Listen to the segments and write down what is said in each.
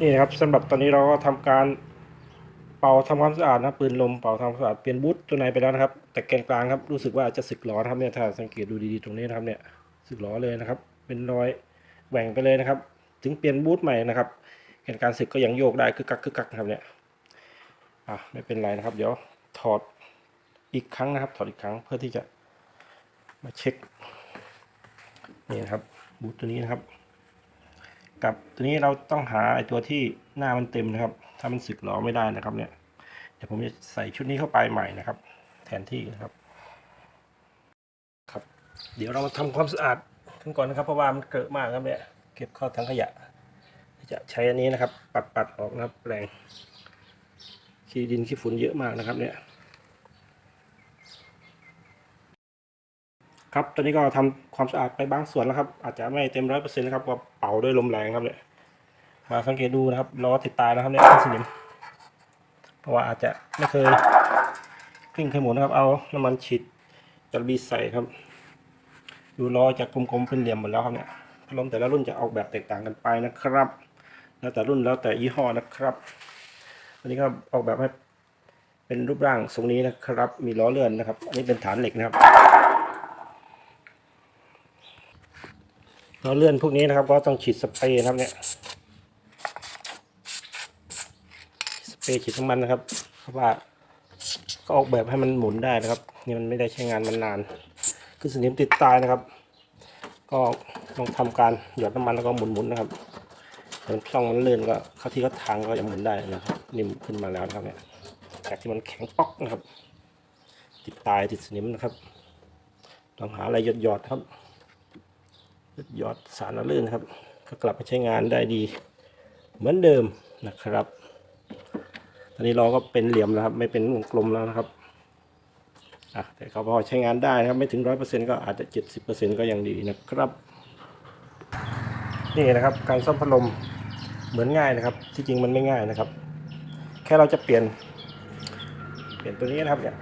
นี่นะครับสำหรับตอนนี้เราก็ทำการเป่าทำความสะอาดนะปืนลมเป่าทำความสะอาดเปลี่ยนบูทตัวในไปแล้วนะครับ แต่แกนกลางครับรู้สึกว่าจะสึกหลอนะครับเนี่ยถ้าสังเกตดูดีๆตรงนี้นะครับเนี่ยสึกหลอเลยนะครับ เป็นรอยแหว่งไปเลยนะครับ ถึงเปลี่ยนบูทใหม่นะครับแกนกลางสึกก็ยังโยกได้คือกักคือกักนะครับเนี่ยอะไม่เป็นไรนะครับ เดี๋ยวถอดอีกครั้งนะครับ ถอดอีกครั้งเพื่อที่จะมาเช็คนี่นะครับบูทตัวนี้นะครับ กับตัวนี้เราต้องหาไอตัวที่หน้ามันเต็มนะครับ ถ้ามันสึกหรอไม่ได้นะครับเนี่ย เดี๋ยวผมจะใส่ชุดนี้เข้าไปใหม่นะครับ แทนที่นะครับ ครับ เดี๋ยวเรามาทำความสะอาดกันก่อนนะครับ เพราะว่ามันเกอะมากครับเนี่ย เก็บเข้าถังขยะ จะใช้อันนี้นะครับ ปัดปัดๆออกนะครับแรงขี้ดินขี้ฝุ่นเยอะมากนะครับเนี่ย ครับตอนนี้ก็ทำความสะอาดไปบางส่วนแล้วครับ อาจจะไม่เต็มร้อยเปอร์เซ็นต์นะครับว่าเป่าด้วยลมแรงครับเนี่ยมาสังเกตดูนะครับล้อติดตายนะครับเนี่ยสนิมเพราะว่าอาจจะไม่เคยกลิ้งเคยหมุนนะครับ เอาน้ำมันฉีดจระบีใส่ครับ ดูล้อจากกลมๆเป็นเหลี่ยมหมดแล้วครับเนี่ยพัดลมแต่ละรุ่นจะออกแบบแตกต่างกันไปนะครับ แล้วแต่รุ่นแล้วแต่ยี่ห้อนะครับอันนี้ก็ออกแบบให้เป็นรูปร่างทรงนี้นะครับ มีล้อเลื่อนนะครับ อันนี้เป็นฐานเหล็กนะครับ ล้อเลื่อนพวกนี้นะครับก็ต้องฉีดสเปรย์นะครับเนี่ยสเปรย์ฉีดน้ำมันนะครับเพราะว่าก็ออกแบบให้มันหมุนได้นะครับนี่มันไม่ได้ใช้งานมันนาน คือสนิมติดตายนะครับ ก็ต้องทำการหยอดน้ำมันแล้วก็หมุนๆนะครับเดี๋ยวช่องมันเลื่อนก็เข้าที่เขาทางก็จะหมุนได้นะครับนิ่มขึ้นมาแล้วนะครับเนี่ยจากที่มันแข็งป๊อกนะครับ ติดตายติดสนิมนะครับลองหาอะไรหยอดๆครับ ยอดสารละลื่นครับ ก็กลับมาใช้งานได้ดี เหมือนเดิมนะครับ ตอนนี้เราก็เป็นเหลี่ยมแล้วครับไม่เป็นวงกลมแล้วนะครับอะแต่เขาพอใช้งานได้นะครับไม่ถึงร้อยเปอร์เซ็นก็อาจจะเจ็ดสิบเปอร์เซ็นก็ยังดีนะครับ นี่นะครับการซ่อมพัดลมเหมือนง่ายนะครับ ที่จริงมันไม่ง่ายนะครับ แค่เราจะเปลี่ยน เปลี่ยนตัวนี้นะครับเนี่ย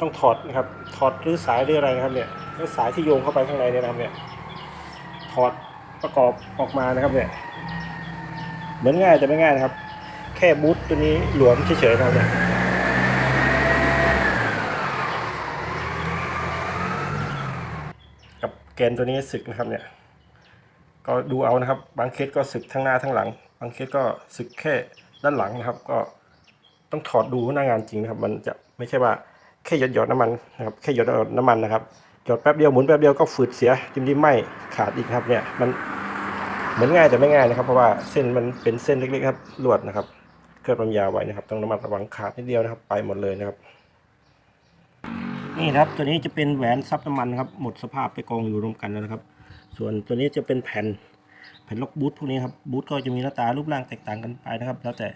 ต้องถอดนะครับถอดหรือสายหรืออะไรนะครับเนี่ย แล้วสายที่โยงเข้าไปข้างในเนี่ยนะครับเนี่ยถอดประกอบออกมานะครับเนี่ยเหมือนง่ายแต่ไม่ง่ายนะครับ แค่บูทตัวนี้หลวมเฉยๆนะครับเนี่ยกับแกนตัวนี้สึกนะครับเนี่ยก็ดูเอานะครับ บางเคสก็สึกทั้งหน้าทั้งหลัง บางเคสก็สึกแค่ด้านหลังนะครับ ก็ต้องถอดดูหน้างานจริงนะครับ มันจะไม่ใช่ว่าแค่หยดหยดน้ำมันนะครับแค่หยดๆน้ำมันนะครับ หยดแป๊บเดียวหมุนแป๊บเดียวก็ฝืดเสียริมริมไหมขาดอีกครับเนี่ยมันเหมือนง่ายแต่ไม่ง่ายนะครับ เพราะว่าเส้นมันเป็นเส้นเล็กๆครับลวดนะครับเกิดความยาวไว้นะครับ ต้องระมัดระวังขาดนิดเดียวนะครับ ไปหมดเลยนะครับ นี่ครับตัวนี้จะเป็นแหวนซับน้ำมันครับหมดสภาพไปกองอยู่รวมกันแล้วนะครับ ส่วนตัวนี้จะเป็นแผ่นแผ่นล็อกบูทพวกนี้ครับบูทก็จะมีหน้าตารูปร่างแตกต่างกันไปนะครับ แล้วแต่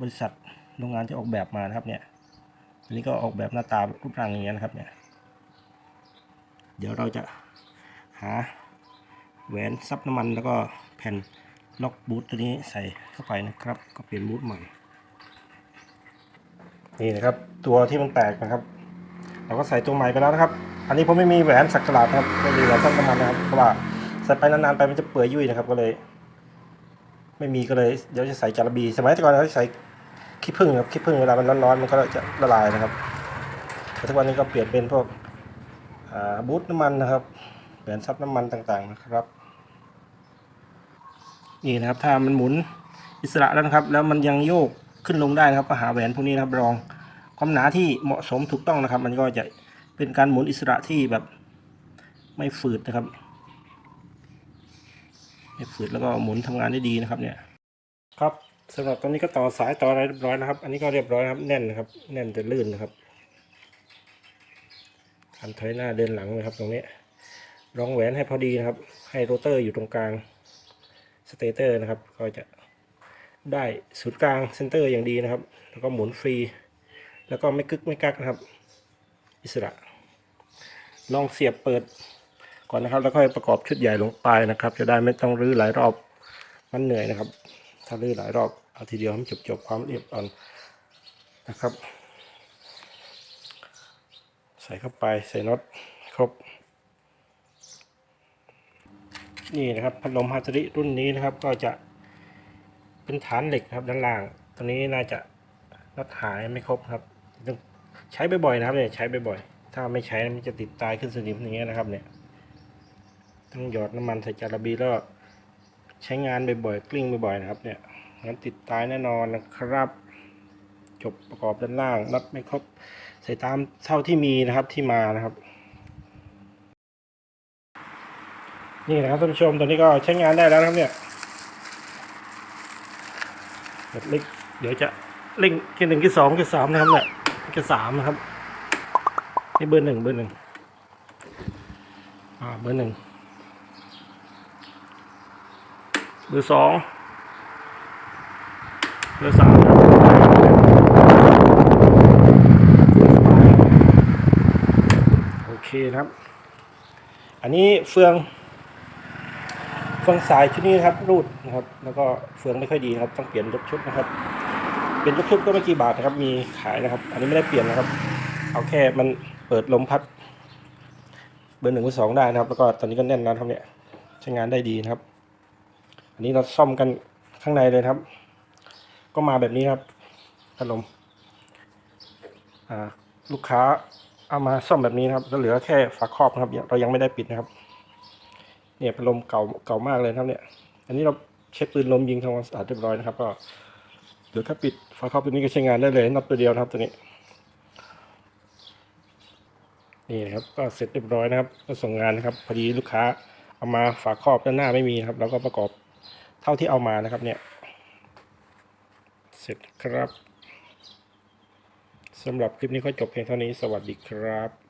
บริษัทโรงงานที่ออกแบบมานะครับเนี่ยอันนี้ก็ออกแบบหน้าตารูปร่างอย่างเงี้ยนะครับเนี่ย เดี๋ยวเราจะหาแหวนซับน้ำมันแล้วก็แผ่นล็อกบูทตัวนี้ใส่เข้าไปนะครับ ก็เปลี่ยนบูทใหม่ นี่นะครับตัวที่มันแตกนะครับ เราก็ใส่ตัวใหม่ไปแล้วนะครับ อันนี้ผมไม่มีแหวนสักกลาดนะครับไม่มีแหวนซับน้ำมันนะครับเพราะว่าใส่ไปนานๆไปมันจะเปื่อยยุ่ยนะครับก็เลย ไม่มีก็เลยเดี๋ยวจะใส่จารบี สมัยก่อนเราใส่ขี้ผึ้งครับขี้ผึ้งเวลามันร้อนๆมันก็จะละลายนะครับแต่ทุกวันนี้ก็เปลี่ยนเป็นพวก บูทน้ำมันนะครับแหวนซับน้ำมันต่างๆนะครับ นี่นะครับถ้ามันหมุนอิสระแล้วนะครับ แล้วมันยังโยกขึ้นลงได้นะครับก็หาแหวนพวกนี้นะครับรองความหนาที่เหมาะสมถูกต้องนะครับ มันก็จะเป็นการหมุนอิสระที่แบบไม่ฝืดนะครับไม่ฝืดแล้วก็หมุนทำงานได้ดีนะครับ เนี่ยครับสำหรับตอนนี้ก็ต่อสายต่ออะไรเรียบร้อยนะครับ อันนี้ก็เรียบร้อยครับแน่นนะครับ แน่นแต่ลื่นนะครับ การถอยหน้าเดินหลังนะครับตรงนี้รองแหวนให้พอดีนะครับ ให้โรเตอร์อยู่ตรงกลางสเตเตอร์นะครับ ก็จะได้ศูนย์กลางเซนเตอร์อย่างดีนะครับ แล้วก็หมุนฟรี แล้วก็ไม่กึกไม่กักนะครับ อิสระ ลองเสียบเปิดก่อนนะครับ แล้วค่อยประกอบชุดใหญ่ลงไปนะครับ จะได้ไม่ต้องรื้อหลายรอบ มันเหนื่อยนะครับ ถ้ารื้อหลายรอบเอาทีเดียวให้มันจบจบความเรียบอ่อนนะครับ ใส่เข้าไปใส่น็อตครบ นี่นะครับพัดลมฮาตริรุ่นนี้นะครับก็จะเป็นฐานเหล็กครับด้านล่าง ตัวนี้น่าจะน็อตหายไม่ครบครับต้องใช้บ่อยๆนะครับเนี่ยใช้บ่อยๆถ้าไม่ใช้มันจะติดตายขึ้นสนิมอย่างเงี้ยนะครับเนี่ยต้องหยอดน้ำมันใส่จาระบีแล้วใช้งานบ่อยๆกลิ้งบ่อยๆนะครับ เนี่ยงั้นติดตายแน่นอนนะครับ จบประกอบด้านล่างน็อตไม่ครบ ใส่ตามเท่าที่มีนะครับที่มานะครับนี่นะครับท่านผู้ชมตอนนี้ก็ใช้งานได้แล้วนะครับเนี่ยเล็กเดี๋ยวจะเร่งแค่หนึ่งแค่สองแค่สามนะครับเนี่ยแค่สามนะครับนี่เบอร์หนึ่งเบอร์หนึ่งอ่าเบอร์หนึ่งเบอร์สองเบอร์สามโอเครับ อันนี้เฟือง เฟืองสายชุดนี้นครับ รูดนะครับ แล้วก็เฟืองไม่ค่อยดีครับ ต้องเปลี่ยนยกชุดนะครับ เปลี่ยนยกชุดก็ไม่กี่บาทนะครับ มีขายนะครับ อันนี้ไม่ได้เปลี่ยนนะครับ เอาแค่มันเปิดลมพัด เบอร์หนึ่งเบอร์สองได้นะครับ แล้วก็ตอนนี้ก็แน่นแล้วครับเนี่ย ใช้งานได้ดีนะครับ อันนี้เราซ่อมกันข้างในเลยครับ ก็มาแบบนี้ครับพัดลมลูกค้า เอามาซ่อมแบบนี้นะครับแล้วเหลือแค่ฝาครอบนะครับเรายังไม่ได้ปิดนะครับ เนี่ยเป็นลมเก่าเก่ามากเลยครับเนี่ย อันนี้เราเช็ดปืนลมยิงทำความสะอาดเรียบร้อยนะครับ ก็เดี๋ยวถ้าปิดฝาครอบตัวนี้ก็ใช้งานได้เลยนับตัวเดียวนะครับตัวนี้ นี่นะครับก็เสร็จเรียบร้อยนะครับ ก็ส่งงานนะครับพอดีลูกค้าเอามาฝาครอบด้านหน้าไม่มีครับ แล้วก็ประกอบเท่าที่เอามานะครับ เนี่ย เสร็จครับ สำหรับคลิปนี้ก็จบเพียงเท่านี้สวัสดีครับ